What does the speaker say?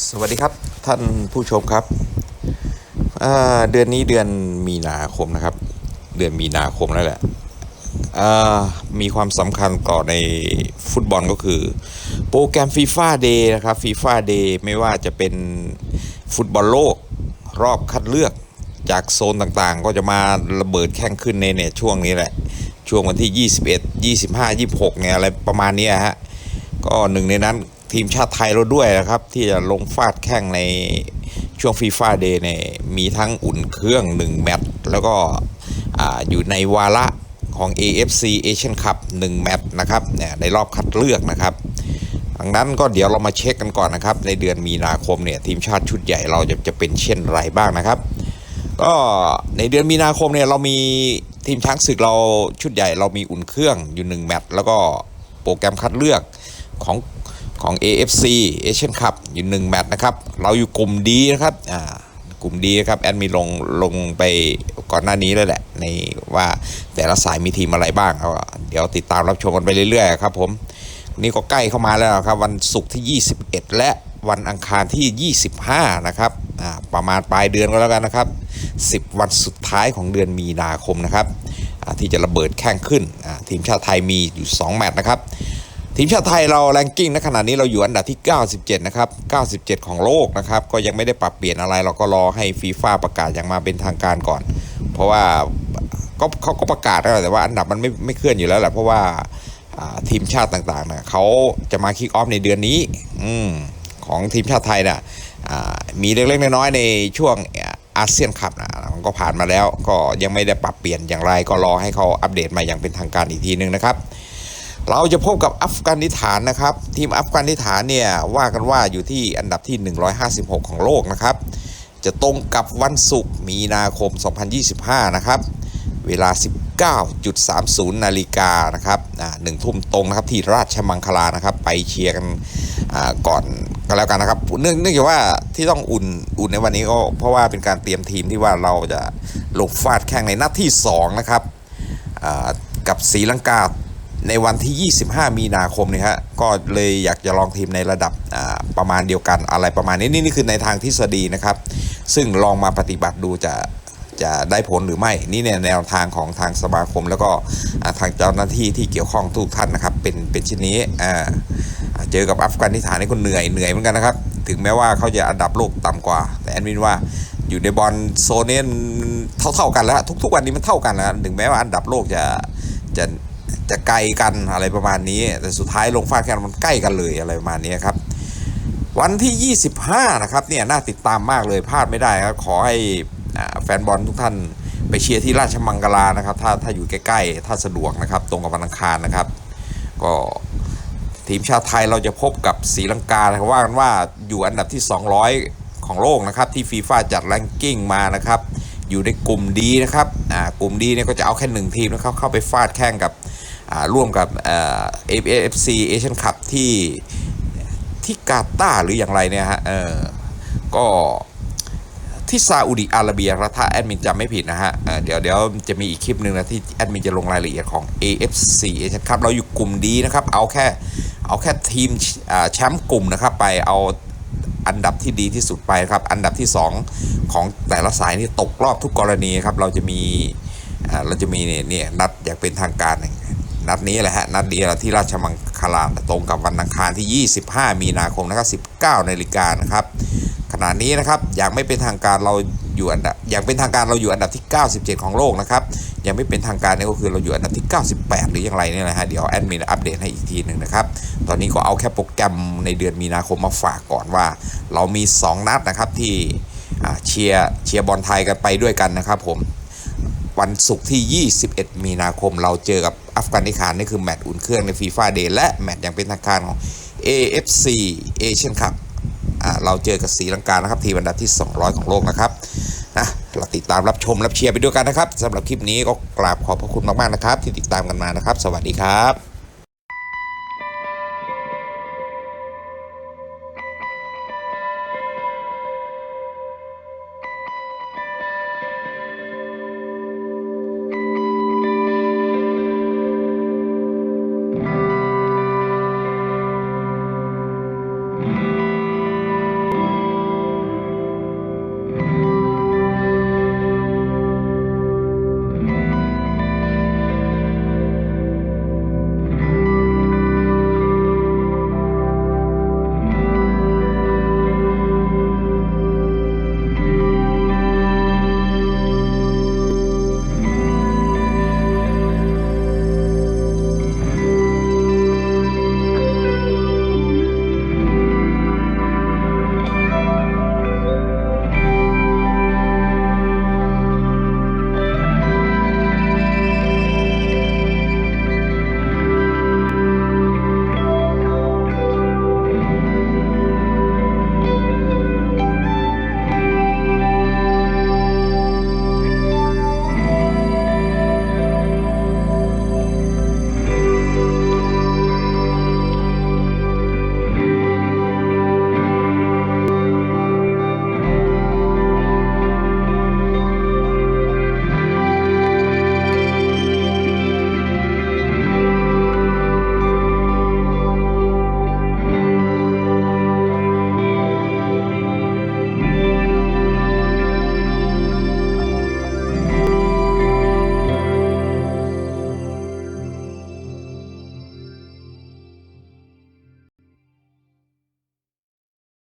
สวัสดีครับท่านผู้ชมครับเดือนนี้เดือนมีนาคมนะครับ เดือนมีนาคมแล้วแหละมีความสำคัญต่อในฟุตบอลก็คือ โปรแกรมฟีฟ่าเดย์นะครับฟีฟ่าเดย์ไม่ว่าจะเป็นฟุตบอลโลก รอบคัดเลือกจากโซนต่างๆ ก็จะมาระเบิดแข่งขึ้นในเนี่ยช่วงนี้แหละ ช่วงวันที่ 21 25 26เนี่ยอะไรประมาณนี้ฮะก็หนึ่งในนั้น ทีมชาติไทยเราด้วยนะครับ ที่จะลงฟาดแข่งในช่วงฟีฟ่าเดย์เนี่ยมีทั้งอุ่นเครื่อง1แมตช์แล้วก็อ่าอยู่ในวาระของ AFC Asian Cup 1แมตช์นะครับเนี่ยในรอบคัดเลือกนะครับดังนั้นก็เดี๋ยวเรามาเช็คกันก่อนนะครับ ในเดือนมีนาคมเนี่ยทีมชาติชุดใหญ่เราจะจะเป็นเช่นไรบ้างนะครับ ก็ในเดือนมีนาคมเนี่ยเรามีทีมช้างศึกเราชุดใหญ่เรามีอุ่นเครื่องอยู่ 1 แมตช์แล้วก็โปรแกรมคัดเลือกของ ของ AFC Asian Cup อยู่1แมตช์นะครับ เราอยู่กลุ่มดีนะครับอ่ากลุ่มดีนะครับแอดมีลงลงไปก่อนหน้านี้แล้วแหละ ในว่าแต่ละสายมีทีมอะไรบ้างเดี๋ยวติดตามรับชมกันไปเรื่อยๆครับผมนี่ก็ใกล้เข้ามาแล้วครับ วันศุกร์ที่ 21 และวันอังคารที่ 25 นะครับอ่าประมาณปลายเดือนก็แล้วกันนะครับ 10 วันสุดท้ายของเดือนมีนาคมนะครับอ่าที่จะระเบิดแข่งขึ้นอ่าทีมชาติไทยมีอยู่ 2 แมตช์นะครับ ทีมชาติไทยเราแรงกิ้งณขณะนี้เราอยู่อันดับที่ 97 นะครับ 97 ของโลกนะครับ ก็ยังไม่ได้ปรับเปลี่ยนอะไร เราก็รอให้ฟีฟ่าประกาศอย่างมาเป็นทางการก่อน เพราะว่าก็เขาก็ประกาศแล้วแต่ว่าอันดับมันไม่ไม่เคลื่อนอยู่แล้วแหละเพราะว่าทีมชาติต่างๆนะเขาจะมาคิกออฟในเดือนนี้อของทีมชาติไทยนะอ่ามีเล็กๆน้อยๆในช่วงอาเซียนคัพนะมันก็ผ่านมาแล้ว ก็ยังไม่ได้ปรับเปลี่ยนอย่างไร ก็รอให้เขาอัปเดตมาอย่างเป็นทางการอีกทีนึงนะครับ เราจะพบกับอัฟกานิสถานนะครับ ทีมอัฟกานิสถานเนี่ยว่ากันว่าอยู่ที่อันดับที่ 156 ของโลกนะครับ จะตรงกับวันศุกร์มีนาคม 2025 นะครับ เวลา 19.30 นาฬิกานะครับหนึ่งทุ่มตรงนะครับที่ราชมังคลานะครับ ไปเชียร์กันก่อนก็แล้วกันนะครับ เนื่องเนื่องจากว่าที่ต้องอุ่นอุ่นในวันนี้ก็เพราะว่าเป็นการเตรียมทีมที่ว่าเราจะลงฟาดแข่งในนัดที่ 2 นะครับกับศรีลังกา ในวันที่ 25 มีนาคมนี่ฮะก็เลยอยากจะลองทีมในระดับประมาณเดียวกันอะไรประมาณนี้นี่นี่คือในทางทฤษฎีนะครับ ซึ่งลองมาปฏิบัติดูจะจะได้ผลหรือไม่ นี่เนี่ยแนวทางของทางสมาคม แล้วก็ทางเจ้าหน้าที่ที่เกี่ยวข้องทุกท่านนะครับ เป็นเป็นเช่นนี้เจอกับอัฟกานิสถานนี่ก็เหนื่อยเหนื่อยเหมือนกันนะครับ ถึงแม้ว่าเขาจะอันดับโลกต่ำกว่า แต่แอนวินว่าอยู่ในบอลโซนนี้เท่าเท่าๆกันแล้ว ทุกๆวันนี้มันเท่ากันแล้วถึงแม้ว่าอันดับโลกจะจะ จะไกลกันอะไรประมาณนี้ แต่สุดท้ายลงฟาดกันมันใกล้กันเลยอะไรประมาณนี้ครับ วันที่ 25 นะครับเนี่ยน่าติดตามมากเลยพลาดไม่ได้ครับขอให้แฟนบอลทุกท่านไปเชียร์ที่ราชมังคลานะครับ ถ้าถ้าอยู่ใกล้ๆ ถ้าสะดวกนะครับ ตรงกับวันอังคารนะครับ ก็ทีมชาติไทยเราจะพบกับศรีลังกาครับว่ากันว่าอยู่อันดับที่ 200 ของโลกนะครับ ที่ฟีฟ่าจัดแรงกิ้งมานะครับ อยู่ในกลุ่มดีนะครับ อ่ากลุ่มดีเนี่ยก็จะเอาแค่หนึ่งทีมนะครับ เข้าไปฟาดแข่งกับ ร่วมกับเอ่อ AFC Asian Cup ที่ที่กาตาร์หรืออย่างไรเนี่ยฮะเออก็ที่ซาอุดิอาระเบียรัฐาแอดมินจำไม่ผิดนะฮะเเดี๋ยวเดี๋ยวจะมีอีกคลิปหนึ่งนะที่แอดมินจะลงรายละเอียดของ AFC Asian Cup เราอยู่กลุ่มดีนะครับ เอาแค่เอาแค่ทีมแชมป์กลุ่มนะครับ ไปเอาอันดับที่ดีที่สุดไปครับ อันดับที่ 2 ของแต่ละสายนี่ตกรอบทุกกรณีครับ เราจะมีเราจะมีเนี่ยนัดอย่างเป็นทางการ นัดนี้แหละฮะนัดนี้แหละที่ราชมังคลาตรงกับวันอังคารที่ 25 มีนาคมนะครับ19นาฬิกานะครับขณะนี้นะครับย่างไม่เป็นทางการเราอยู่อันดับอย่างเป็นทางการเราอยู่อันดับที่ 97 ของโลกนะครับยังไม่เป็นทางการนี่ก็คือเราอยู่อันดับที่ 98 หรืออย่างไรเนี่ยแหละฮะเดี๋ยวแอดมินอัปเดตให้อีกทีหนึ่งนะครับตอนนี้ก็เอาแค่โปรแกรมในเดือนมีนาคมมาฝากก่อนว่า เรามี 2 นัดนะครับที่เชียร์เชียร์บอลไทยกันไปด้วยกันนะครับผม วันศุกร์ที่ 21 มีนาคม เราเจอกับอัฟกานิสถานนี่คือแมตช์อุ่นเครื่องในฟีฟ่าเดย์และแมตช์อย่างเป็นทางการของ AFC เอเชียนคัพเราเจอกับสีลังกานะครับ ทีมอันดับที่ 200 ของโลกนะครับนะเราติดตามรับชมรับเชียร์ไปด้วยกันนะครับสำหรับคลิปนี้ก็กราบขอบพระคุณมากๆนะครับ ที่ติดตามกันมานะครับ สวัสดีครับ